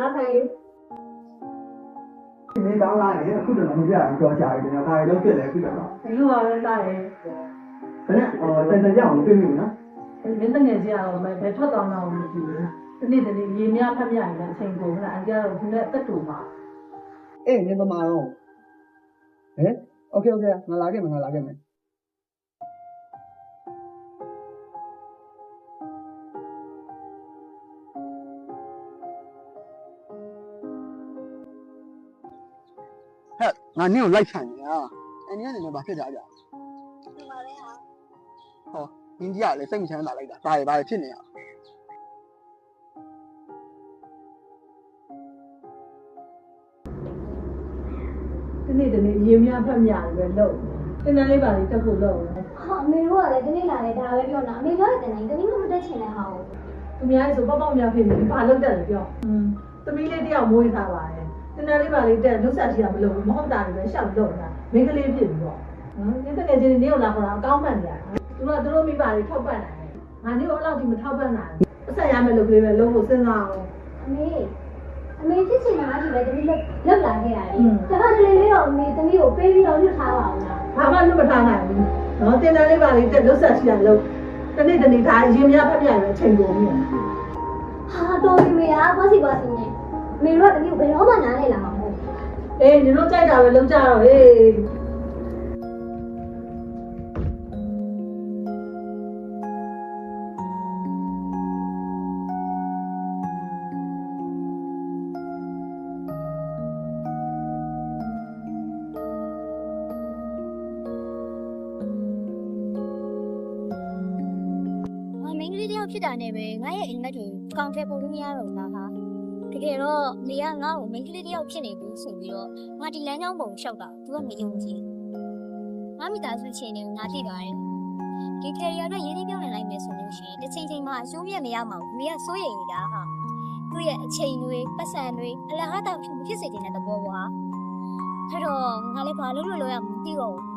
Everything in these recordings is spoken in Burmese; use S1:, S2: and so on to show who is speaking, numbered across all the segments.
S1: ငါထိုင်လေ
S2: ဒီနေ့ကောင်းလာတယ်အခုတော့မပြဘူးကြော်ကြတယ်ကျွန်တော်ဒါရီလုံးဖြစ်တယ်အခုတော့
S3: ဒီလိုပါပဲတားတယ်
S2: ခဏဟိုတန်တန်ကြအောင်တွေ့မိနော်
S3: မင်းတငယ်ကြီးအောင်ပဲဘယ်ထွက်သွားတော့မသိဘူးဒီနေ့တနေ့ရေများဖက်မြရင်အချိန်ကုန်လားအကြတော့ဒီနေ့တက်တူမှာ
S2: အေးနေပမာတော့ဟဲ့โอเคโอเคငါလာခဲ့မယ်ငါလာခဲ့မယ် ဟဲ့ငါနင့်ကိုလိုက်ဆန်နေတာအင်းကနေလည်းဘာဖြစ်ကြကြဟောနင်းကြီးကလည်းစိတ်မချမ်းသာလိုက်တာဒါရဘာဖြစ်နေရ
S3: ဒီနေ့တနေ့ရေများဖက်မြတယ်ပဲလို့တင်တန်းလေးပါလေးတက်ဖို့လို့
S1: ဟာအမေတို့ကလည်းဒီနေ့လာတယ်ဒါပဲပြောတာအမေပြောတဲ့တိုင်းတမီးကမတက်ချင်တဲ့ဟာကို
S3: သူများဆိုပေါ့ပေါ့များဖြစ်နေဘာလုပ်တယ်လဲပြောอืมသမီးလေးတယောက်မွေးထားပါတယ် တင်တန်းလေးပါလေးတက်လှုပ်ဆက်ရှိရမလို့မဟုတ်တာတွေပဲရှောက်လို့တာမိန်းကလေးဖြစ်ပြီးတော့နော်ဒီတကယ်ချင်းနေကိုလာခေါ်တာအကောင်းမှန်ကြသူကသူတို့မိပါလေးထောက်ပံ့တယ်ငါနေတော့အဲ့လောက်ဒီမထောက်ပံ့နိုင်အဆက်ရမယ်လို့ကလေးပဲလုံးဖို့စဉ်းစားအောင်
S1: အမေအမေဖြစ်ချင်တာဒီပဲတမီးလောက်လောက်လာခဲ့တာလေတခါတလေလေးတော့အမေတမီးကိုပေးပြီးတော့လွတ်ထားပါအောင်လား
S3: ဘာမှလွတ်မထားနိုင်ဘူးနော်တင်တန်းလေးပါလေးတက်လှုပ်ဆက်ရှိရလို့တနေ့တနေ့ဒါရင်များဖက်ပြရတဲ့အချိန်ကုန်ပြီ
S1: ဟာတော်ပြီမေအားဘာစီဘာစီနဲ့အ မေတို့ကတမီးကိုဘယ်တော့မှနားလဲလာမှာမဟုတ်
S3: အေးညီတို့ကြိုက်တာပဲလုံးကြတော့ဟေး။
S4: ငါမိန်းကလေးတယောက်ဖြစ်တာနဲ့ပဲငါရဲ့အိမ်မက်တွေကောင်ထဲပုံလို့မရတော့ဘူးလားဟာ။တ ကယ်တော့နေကငါ့ကိုမိန်းကလေးတယောက်ဖြစ်နေဘူးဆိုပြီးတော့ငါဒီလမ်းကြောင်းပုံလျှောက်တာသူကမယုံကြည်။ငါမိသားစုချင်းတွေကိုငါသိပါတယ်။ဒီကယ်ရီယာတော့ရင်းနှီးပြောင်းနေလိုက်မယ်ဆိုလို့ရှိရင်တစ်ချိန်ချိန်မှာအကျိုးမြတ်မရမှာဘူး။မိကစိုးရိမ်နေတာဟာ။သူ့ရဲ့အချိန်တွေပတ်စံတွေအလဟတာဖြစ်စေတဲ့သဘောကွာ။အဲ့တော့ငါလည်းဘာလို့လို့လို့ရမသိတော့ဘူး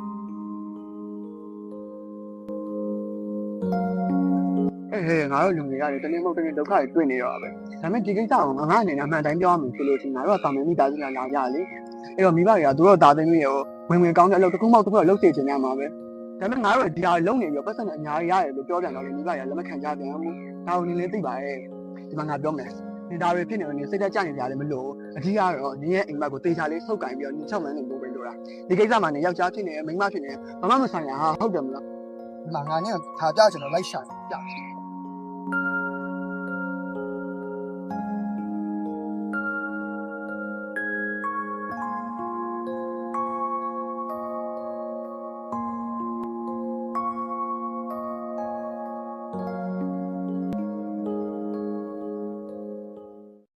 S2: အေးဟဲ့ငါတို့လူငယ်ရတယ်တနေ့မဟုတ်တနေ့ဒုက္ခတွေတွေ့နေရတာပဲဒါပေမဲ့ဒီကိစ္စကိုငါငါအနေနဲ့အမှန်တိုင်းပြောရမယ်ဆိုလို့ရှိရင်ငါတို့ကတာမန်မိသားစုနဲ့လာကြလေအဲ့တော့မိဘတွေကသူတို့သားသမီးတွေကိုဝင်ဝင်ကောင်းတဲ့အလုပ်တစ်ခုမှတစ်ခုမှလုပ်စေချင်ကြမှာပဲဒါပေမဲ့ငါတို့ဒီဟာလုံးနေပြီးတော့ပတ်စံအများကြီးရတယ်လို့ပြောပြန်တော့လေမိဘတွေကလက်မခံကြပြန်ဘူးဒါကိုနင်းလေးသိပါရဲ့ဒီမှာငါပြောမယ်နေဒါတွေဖြစ်နေနေစိတ်သက်ကြနေကြတယ်မလို့အကြီးကတော့နင်းရဲ့အိမ်မက်ကိုတေချာလေးဆုပ်ကင်ပြီးတော့နင်း၆မှန်းနေလို့ပဲလို့တာဒီကိစ္စမှာနေယောက်ျားဖြစ်နေမိန်းမဖြစ်နေမမမဆိုင်ရဟာဟုတ်တယ်မလား
S5: ဒီမှာငါနဲ့ထားပြကျွန်တော်လိုက်ရှာပြ